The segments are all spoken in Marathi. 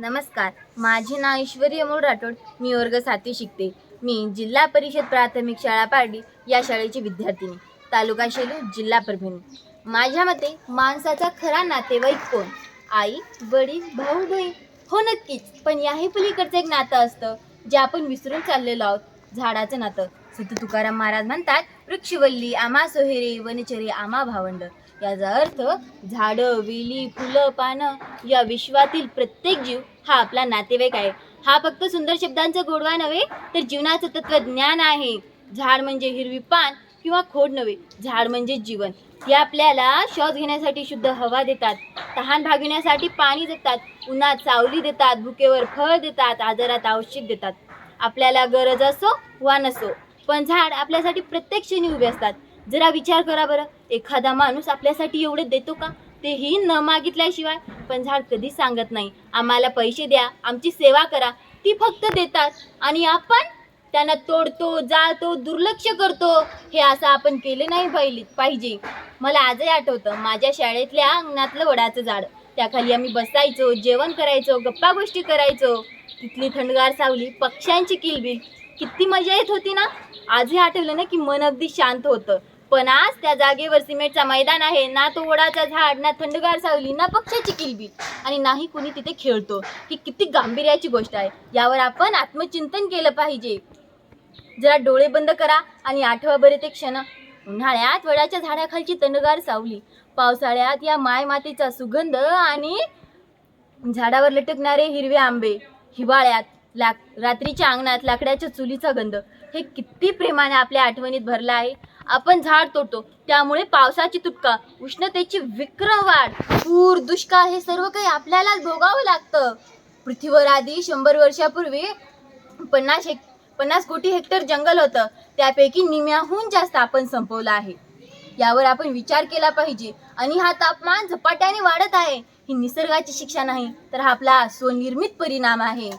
नमस्कार माझे नाव ऐश्वर्य अमोल राठोड मी वर्ग सातवी शिकते. मी जिल्हा परिषद प्राथमिक शाळा पारडी या शाळेची विद्यार्थिनी तालुका शेलू जिल्हा परभणी. माझ्या मते माणसाचा खरा नातेवाईक कोण? आई वडील भाऊ बहीण? हो नक्कीच पण याही पलीकडचं एक नातं असतं जे आपण विसरून चाललेलो आहोत झाडाचं नातं. सिद्ध तुकाराम महाराज म्हणतात वृक्षवल्ली आमा सोहेरे वनचरे आमा भावंड. याचा अर्थ झाडं वेली फुलं पानं या विश्वातील प्रत्येक जीव हा आपला नातेवाईक आहे. हा फक्त सुंदर शब्दांचा गोडवा नव्हे तर जीवनाचं तत्वज्ञान आहे. झाड म्हणजे हिरवी पान किंवा खोड नव्हे झाड म्हणजे जीवन. हे आपल्याला श्वास घेण्यासाठी शुद्ध हवा देतात तहान भागविण्यासाठी पाणी देतात उन्हात सावली देतात भुकेवर फळ देतात आजारात औषध देतात. आपल्याला गरज असो वा नसो पण झाड आपल्यासाठी प्रत्येक क्षणी उभे असतात. जरा विचार करा बरं एखादा माणूस आपल्यासाठी एवढे देतो का? तेही न मागितल्याशिवाय पण झाड कधी सांगत नाही. आम्हाला पैसे द्या आमची सेवा करा. ती फक्त देतात आणि आपण त्यांना तोडतो जाळतो दुर्लक्ष करतो. हे असं आपण केले नाही पाहिजे पाहिजे. मला आजही आठवतं माझ्या शाळेतल्या अंगणातलं वडाचं झाड. त्याखाली आम्ही बसायचो जेवण करायचो गप्पा गोष्टी करायचो. तिथली थंडगार सावली पक्ष्यांची किलबिल किती मजा येत होती ना? आजही आठवलं ना की मन अगदी शांत होतं. पण आज त्या जागेवर सिमेंटचा मैदान आहे ना तो वडाचा झाड ना थंडगार सावली ना पक्षाची किलबी. आणि नाही कुणी तिथे खेळतो. ही किती गांभीर्याची गोष्ट आहे. यावर आपण आत्मचिंतन केलं पाहिजे. जरा डोळे बंद करा आणि आठवा बरे ते क्षण. उन्हाळ्यात वडाच्या झाडाखालची थंडगार सावली पावसाळ्यात या माय मातीचा सुगंध आणि झाडावर लटकणारे हिरवे आंबे हिवाळ्यात लाक रात्रीच्या अंगणात लाकडाच्या चुलीचा गंध. हे किती प्रेमाने आपल्या आठवणीत भरलं आहे. आपण झाड तोडतो त्यामुळे पावसाची तुटका उष्णतेची विक्रम वाढ पूर दुष्काळ हे सर्व काही आपल्यालाच भोगावं लागतं. पृथ्वीवर आधी शंभर वर्षापूर्वी पन्नास हेक पन्नास कोटी हेक्टर जंगल होतं. त्यापैकी निम्याहून जास्त आपण संपवलं आहे. यावर आपण विचार केला पाहिजे. आणि हा तापमान झपाट्याने वाढत आहे. ही निसर्गाची शिक्षा नाही तर हा आपला स्वनिर्मित परिणाम आहे.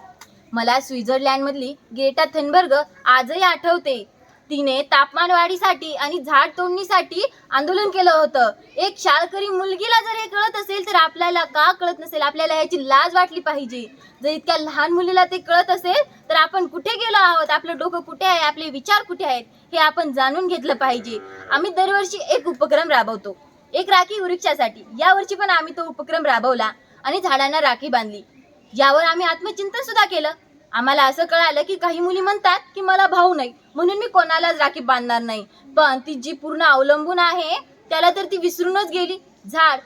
मला स्वित्झर्लंडमधली ग्रेटा थनबर्ग आजही आठवते. तिने तापमान वाढीसाठी आणि झाड तोडणीसाठी आंदोलन केलं होतं. एक शाळकरी मुलगीला जर हे कळत असेल तर आपल्याला का कळत नसेल? आपल्याला याची लाज वाटली पाहिजे. जर इतक्या लहान मुलीला ते कळत असेल तर आपण कुठे गेलो आहोत? आपलं डोकं कुठे आहे? आपले विचार कुठे आहेत? हे आपण जाणून घेतलं पाहिजे. आम्ही दरवर्षी एक उपक्रम राबवतो. एक राखी वृक्षासाठी. यावर्षी पण आम्ही तो उपक्रम राबवला आणि झाडांना राखी बांधली. यावर आम्ही आत्मचिंतन सुद्धा केलं. आम्हाला असं कळालं की काही मुली म्हणतात की मला भाऊ नाही म्हणून मी कोणालाच राखी बांधणार नाही. पण ती जी पूर्ण अवलंबून आहे त्याला तर ती विसरूनच गेली. झाड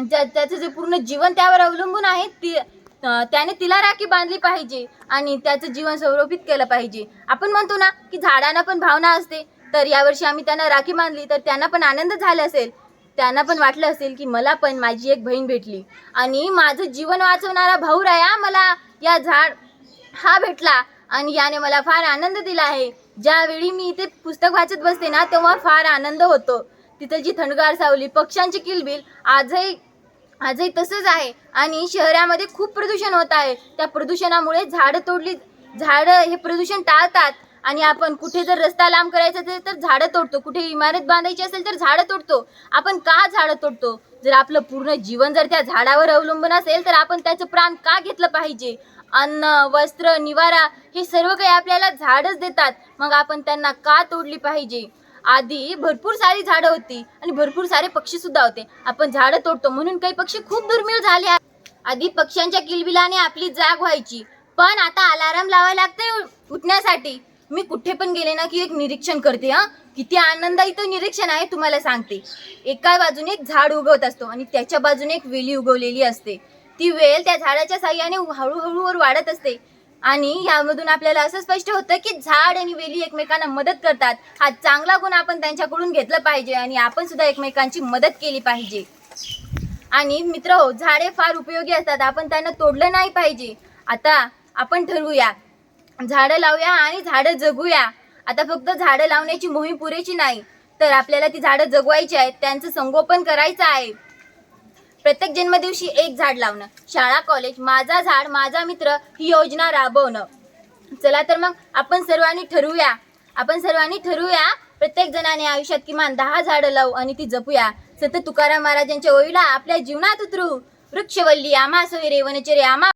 ज्या- त्याचं जे पूर्ण जीवन त्यावर अवलंबून आहे ती त्याने तिला राखी बांधली पाहिजे आणि त्याचं जीवन स्वरूपित केलं पाहिजे. आपण म्हणतो ना की झाडांना पण भावना असते. तर यावर्षी आम्ही त्यांना राखी बांधली तर त्यांना पण आनंद झाला असेल. त्यांना पण वाटलं असेल की मला पण माझी एक बहीण भेटली. आणि माझं जीवन वाचवणारा भाऊ राया मला या झाड हा भेटला. आणि याने मला फार आनंद दिला आहे. ज्यावेळी मी इथे पुस्तक वाचत बसते ना तेव्हा फार आनंद होतो. तिथं जी थंडगार सावली पक्ष्यांची किलबिल आजही आजही तसंच आहे. आणि शहरामध्ये खूप प्रदूषण होत आहे. त्या प्रदूषणामुळे झाडं तोडली झाडं हे प्रदूषण टाळतात. आणि आपण कुठे जर रस्ता लांब करायचा असेल तर झाडं तोडतो. कुठे इमारत बांधायची असेल तर झाडं तोडतो. आपण का झाडं तोडतो? जर आपलं पूर्ण जीवन जर त्या झाडावर अवलंबून असेल तर आपण त्याचं प्राण का घेतलं पाहिजे? अन्न वस्त्र निवारा हे सर्व काही आपल्याला झाडच देतात. मग आपण त्यांना का तोडली पाहिजे? आधी भरपूर सारी झाडं होती आणि भरपूर सारे पक्षी सुद्धा होते. आपण झाडं तोडतो म्हणून काही पक्षी खूप दुर्मिळ झाले आहेत. आधी पक्ष्यांच्या किलबिलाने आपली जाग व्हायची. पण आता अलाराम लावायला लागते उठण्यासाठी. मी कुठे पण गेले ना की एक निरीक्षण करते हा. किती आनंदायी तो निरीक्षण आहे तुम्हाला सांगते. एका बाजूने एक झाड उगवत असतो आणि त्याच्या बाजूने एक वेली उगवलेली असते. ती वेल त्या झाडाच्या साह्याने हळूहळू वर वाढत असते. आणि यामधून आपल्याला असं स्पष्ट होतं की झाड आणि वेली एकमेकांना मदत करतात. हा चांगला गुण आपण त्यांच्याकडून घेतला पाहिजे आणि आपण सुद्धा एकमेकांची मदत केली पाहिजे. आणि मित्र हो झाडे फार उपयोगी असतात. आपण त्यांना तोडलं नाही पाहिजे. आता आपण ठरवूया. झाडं लावूया आणि झाडं जगूया. आता फक्त झाडं लावण्याची मोहीम पुरेशी नाही तर आपल्याला ती झाडं जगवायची आहेत त्यांचं संगोपन करायचं आहे. प्रत्येक जन्मदिवशी एक झाड लावणं शाळा कॉलेज माझा झाड माझा मित्र ही योजना राबवणं. चला तर मग आपण सर्वांनी ठरवूया. आपण सर्वांनी ठरवूया प्रत्येक जणाने आयुष्यात किमान दहा झाडं लावू आणि ती जपूया. संत तुकाराम महाराजांच्या ओळीला आपल्या जीवनात उतरू. वृक्षवल्ली आमा सोयरे वनचरे आमा